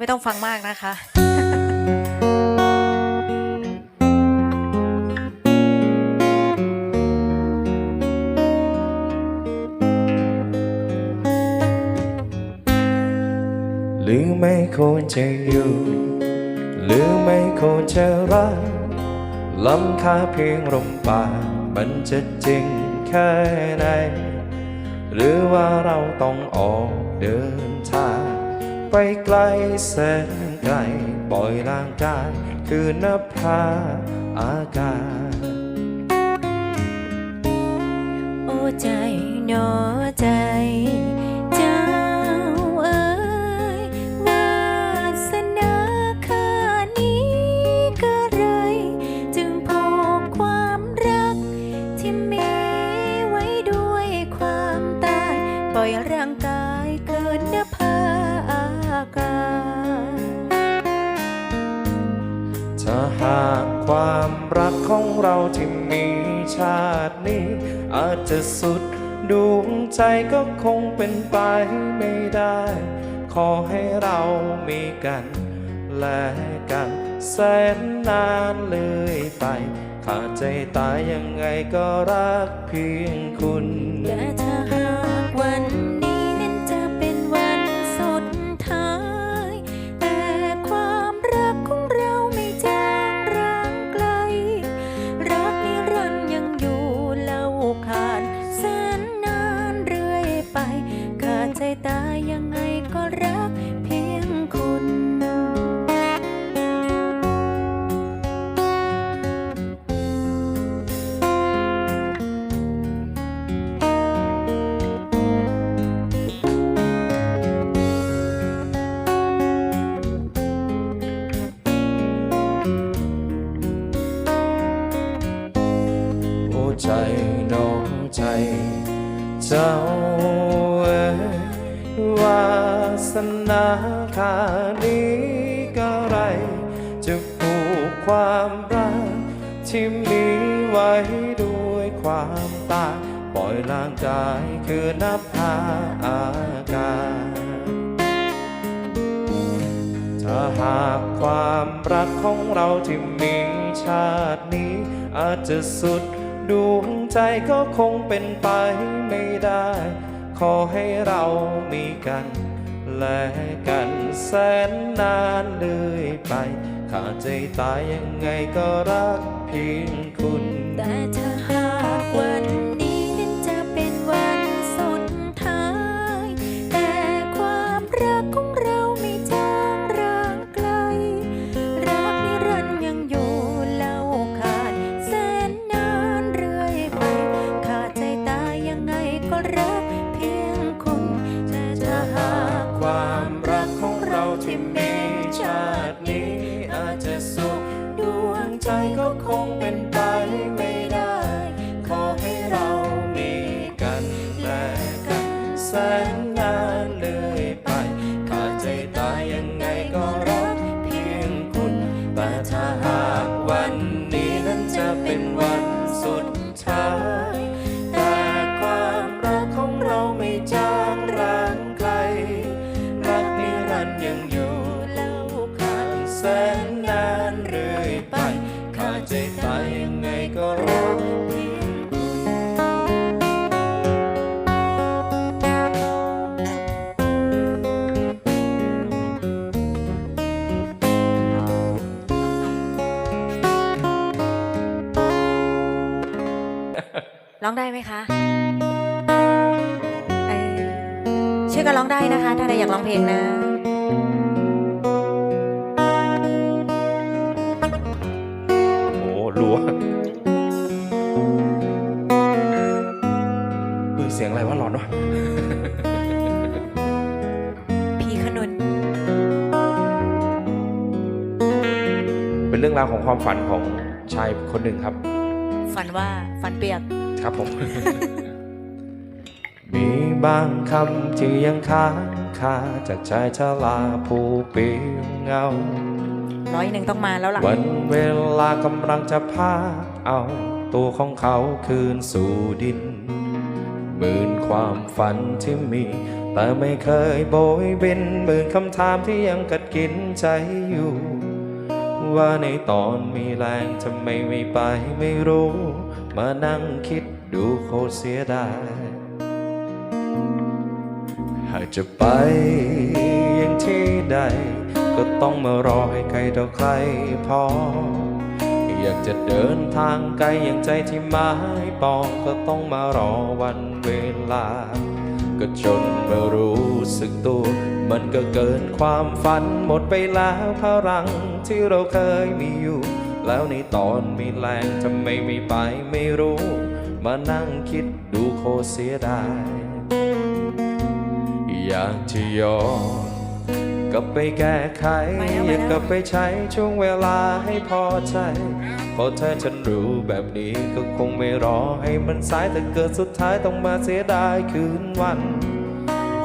ไม่ต้องฟังมากนะคะหรือไม่ควรจะอยู่ หรือไม่ควรจะรักล้ำค่าเพียงลมปากมันจะจริงแค่ไหน หรือว่าเราต้องออกเดินทาง ไปไกลแสนไกลปล่อยร่างกายคือนภาอากาศ โอ้ใจหนอใจ หากความรักของเราที่มีชาตินี้ อาจจะสุดดวงใจก็คงเป็นไปไม่ได้ ขอให้เรามีกัน และกันแสนนานเลยไป ขาดใจตายยังไงก็รักเพียงคุณ เจ้าเอ๋ยวาสนาคานี้ก็ไร จะผูกความรักที่มีไว้ด้วยความตายปล่อยร่างกายคือนภาอากาศถ้าหากความรักของเราที่มีชาตินี้ อาจจะสุด ดวงใจก็คงเป็นไปไม่ได้ ขอให้เรามีกัน และกันแสนนานเลยไป ขาดใจตายยังไงก็รักเพียงคุณ ร้องได้ไหมคะเออช่วยกันร้องได้นะคะ ถ้าใครอยากร้องเพลงนะโอ้รัวคือเสียงอะไรวะหลอนวะพี่ขนุนเป็นเรื่องราวของความฝันของชายคนหนึ่งครับ ฝันว่าฝันเปียก ครับผม มีบางคำที่ยังค้างคาจากใจชลาผู้เปลี่ยวเงา ร้อยหนึ่งต้องมาแล้วล่ะ วันเวลากำลังจะพาเอา ตัวของเขาคืนสู่ดินหมื่นความฝันที่มี แต่ไม่เคยโบยบินเหมือนคำถามที่ยังกัดกินใจอยู่ ว่าในตอนมีแรงทำไมไม่ไปไม่รู้ มานั่งคิดดูโคตรเสียดายหากจะไปยังที่ใด ก็ต้องมารอให้ใครต่อใครพอ อยากจะเดินทางไกลอย่างใจที่หมายปองก็ต้องมารอวันเวลา ก็จนมารู้สึกตัว มันก็เกินความฝันหมดไปแล้วพลังที่เราเคยมีอยู่ แล้วในตอนมีแรงทำไมไม่ไปไม่รู้ มานั่งคิดดูโคเสียดาย อยากจะย้อน กลับไปแก้ไขไปแล้วอยากไปแล้วกลับไปใช้ช่วงเวลาให้พอใจ เพราะถ้าฉันรู้แบบนี้ก็คงไม่รอให้มันสายแต่เกิดสุดท้ายต้องมาเสียดายคืนวัน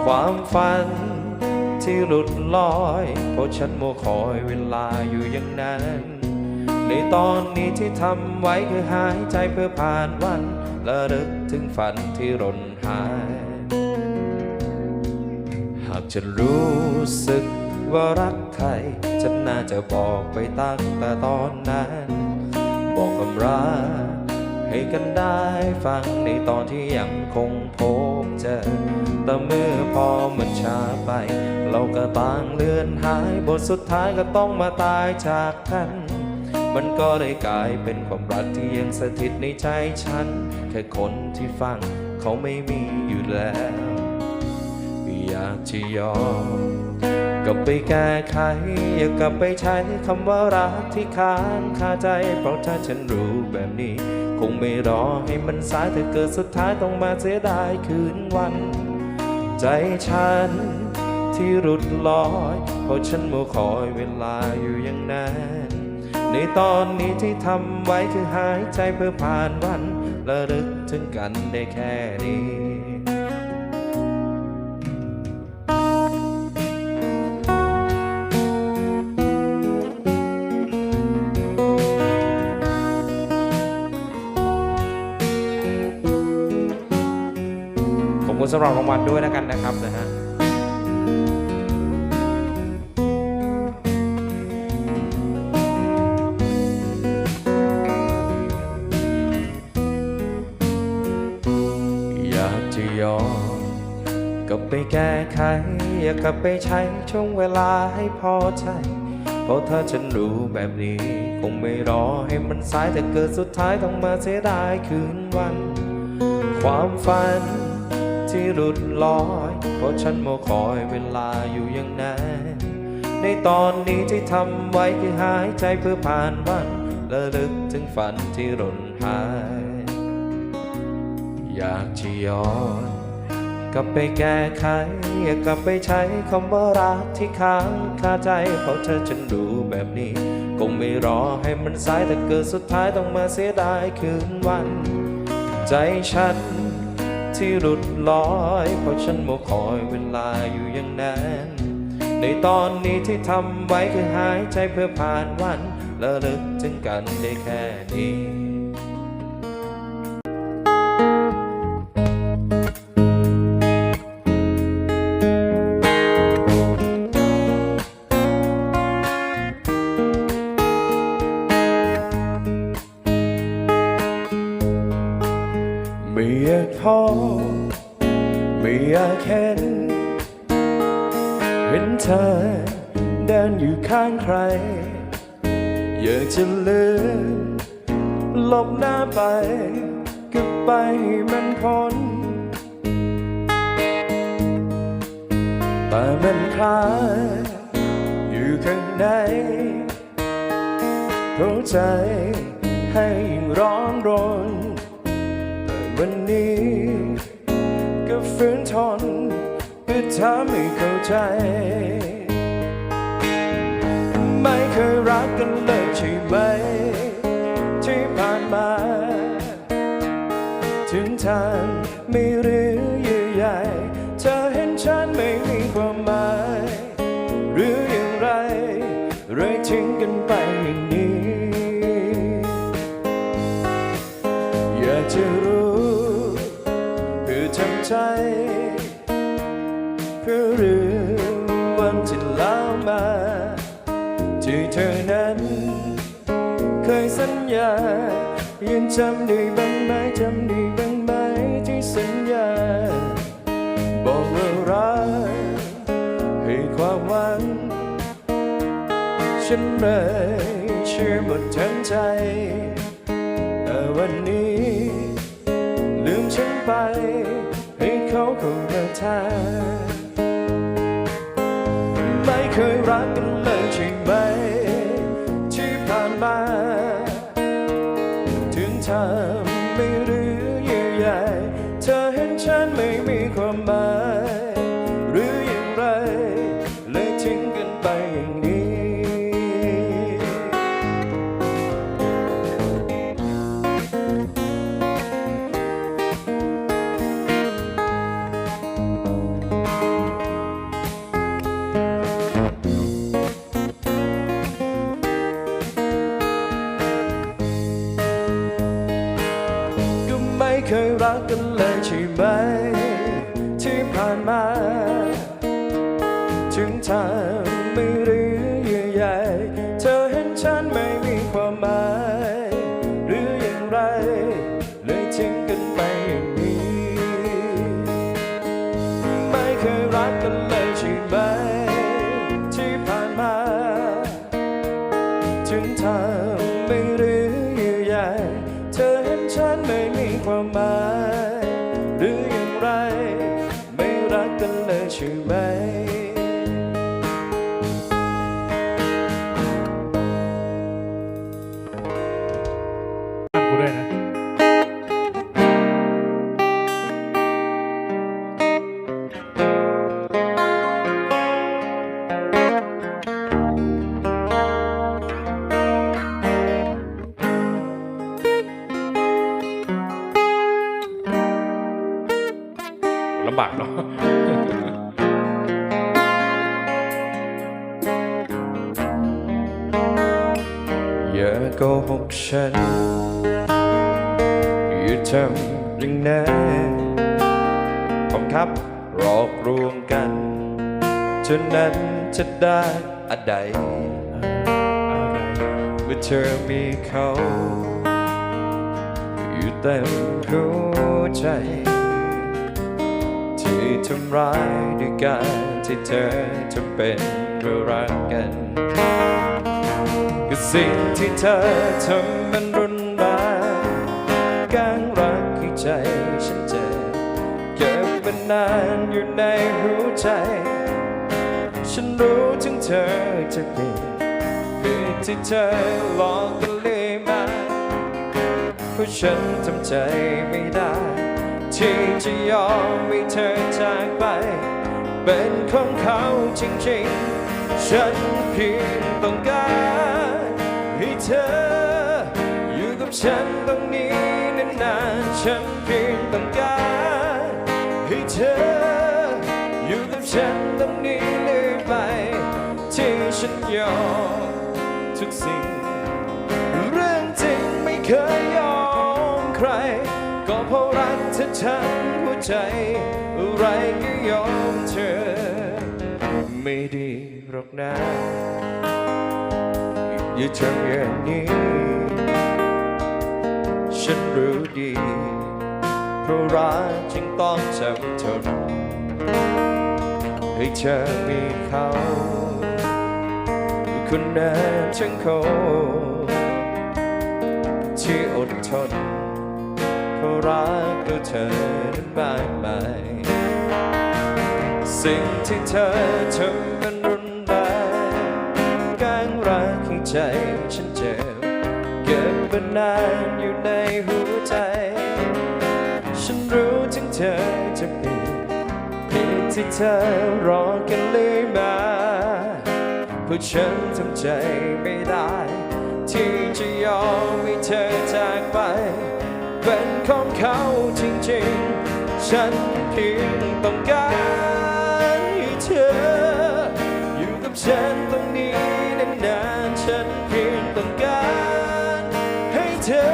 ความฝันที่หลุดลอย เพราะฉันมัวคอยเวลาอยู่อย่างนั้น ในตอนนี้ที่ทำไว้คือหายใจเพื่อผ่านวัน และลึกถึงฝันที่ร่นหายหากจะรู้สึกว่ารักใครฉันน่าจะบอกไปตั้งแต่ตอนนั้น บอกคำรักให้กันได้ฟังในตอนที่ยังคงพบเจอ แต่เมื่อพอมันช้าไป เราก็ต่างเลือนหายบทสุดท้ายก็ต้องมาตายจากกันมันก็ได้กลายเป็นความรักที่ยังสถิตในใจฉัน แค่คนที่ฟังเขาไม่มีอยู่แล้ว อยากจะยอมกลับไปแก้ไข อย่ากลับไปใช้คำว่ารักที่ค้างคาใจ เพราะถ้าฉันรู้แบบนี้ คงไม่รอให้มันสายแต่เกิดสุดท้ายต้องมาเสียดายคืนวัน ใจฉันที่หลุดลอย เพราะฉันมัวคอยเวลาอยู่อย่างนั้นในตอนนี้ที่ทำไว้คือหายใจเพื่อผ่านวันและลึกถึงกันได้แค่นี้ สำหรับรางวัลด้วยแล้วกันนะครับนะฮะอยากจะย้อนกลับไปแก้ไข อยากกลับไปใช้ช่วงเวลาให้พอใจ เพราะถ้าฉันรู้แบบนี้ คงไม่รอให้มันสายแต่เกิดสุดท้ายต้องมาเสียดายคืนวัน ความฝัน ที่หลุดลอย เพราะฉันมัวคอยเวลาอยู่อย่างนั้นในตอนนี้ที่ทำไว้คือหายใจเพื่อผ่านวันและลึกถึงฝันที่ร่นหาย อยากจะย้อนกลับไปแก้ไขอยากกลับไปใช้คำว่ารักที่ค้างคาใจเพราะเธอฉันรู้แบบนี้ คงไม่รอให้มันสายแต่เกิดสุดท้ายต้องมาเสียดายคืนวัน ใจฉัน ที่หลุดลอย เพราะฉันมัวคอยเวลาอยู่อย่างนั้น ในตอนนี้ที่ทำไว้คือหายใจเพื่อผ่านวันและลึกถึงกันได้แค่นี้ อยากเห็น เห็นเธอเดินอยู่ข้างใคร อยากจะลืมหลบหน้าไป ก็ไปให้มันพ้น แต่มันคลายอยู่ข้างในหัวใจให้ยิ่งร้อนรนแต่วันนี้ ฝืนทนเพื่อทำให้เข้าใจ ไม่เคยรักกันเลยใช่ไหม ที่ผ่านมา ถึงทางไม่หรือเยื่อใยเธอเห็นฉันไม่มีความหมาย หรืออย่างไรเลยทิ้งกันไปอย่างนี้ อยากจะรู้ เพื่อเรื่องวันทำใจมา ที่เธอนั้น เคยสัญญายังจำได้บ้างไหมจำได้บ้างไหมที่สัญญา บอกว่ารักให้ความหวัง ฉันเลยเชื่อหมดทั้งใจแต่วันนี้ลืมฉันไป ให้เครับ หลอกลวงกันเท่านั้นจะได้อะไรเมื่อเธอมีเขา อยู่เต็มหัวใจ ที่ทำร้ายด้วยการที่เธอจะเป็นเพื่อรักกันก็สิ่งที่เธอทำมันร มานานอยู่ในหัวใจ ฉันรู้ถึงเธอจะผิดผิดที่เธอหลอกกันเลยมาเพราะฉันทำใจไม่ได้ ที่จะยอมให้เธอจากไป เป็นของเขาจริงๆ ฉันเพียงต้องการให้เธอ อยู่กับฉันตรงนี้นานๆฉันเพียงต้องการ เธอ อยู่กับฉันตรงนี้เรื่อยไปที่ฉันยอมทุกสิ่ง เรื่องจริงไม่เคยยอมใคร ก็เพราะรักเธอทั้งหัวใจ อะไรก็ยอมเธอ ไม่ดีหรอกนะอย่าทำอย่างนี้ ฉันรู้ดี เพราะรักจึงต้องจำทนให้เธอมีเขาคนนั้นฉันคงที่อดทนเพราะรักกับเธอนั้นมากมายสิ่งที่เธอทำมันรุนแรงการรักให้ใจฉันเจ็บเก็บมานานอยู่ในหัวใจ ฉันรู้ถึงเธอจะผิดผิดที่เธอรอกันเลยมาเพราะฉันทำใจไม่ได้ ที่จะยอมให้เธอจากไป เป็นของเขาจริงๆ ฉันเพียงต้องการให้เธอ อยู่กับฉันตรงนี้นานๆฉันเพียงต้องการให้เธอ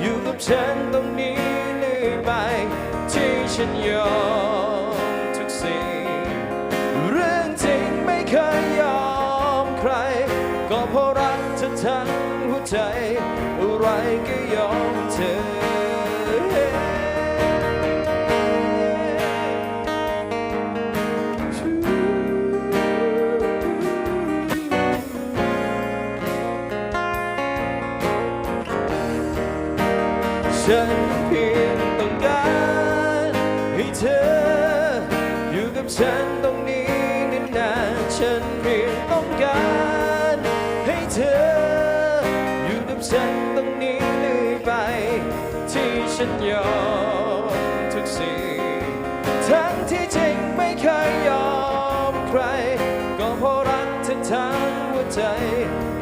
อยู่กับฉันตรงนี้ันยอมทุกสิ่ง เรื่องจริงไม่เคยยอมใคร ก็เพราะรักเธอทั้งหัวใจ ยงต้องการให้เธอ อยู่กับฉันตรงนี้เรื่อยไป ที่ฉันยอมทุกสิ่ง ทั้งที่จริงไม่เคยยอมใคร ก็เพราะรักเธอทั้งหัวใจ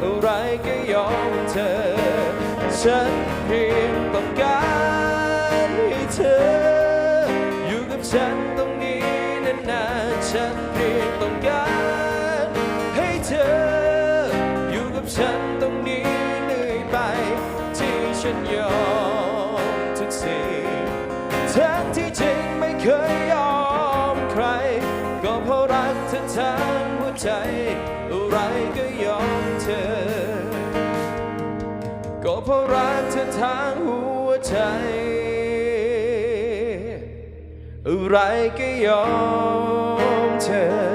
อะไรก็ยอมเธอ ฉัน ฉันตรงนี้เรื่อยไป ที่ฉันยอมทุกสิ่งทั้งที่จริงไม่เคยยอมใคร ก็เพราะรักเธอทั้งหัวใจ อะไรก็ยอมเธอ ก็เพราะรักเธอทั้งหัวใจ อะไรก็ยอมเธอ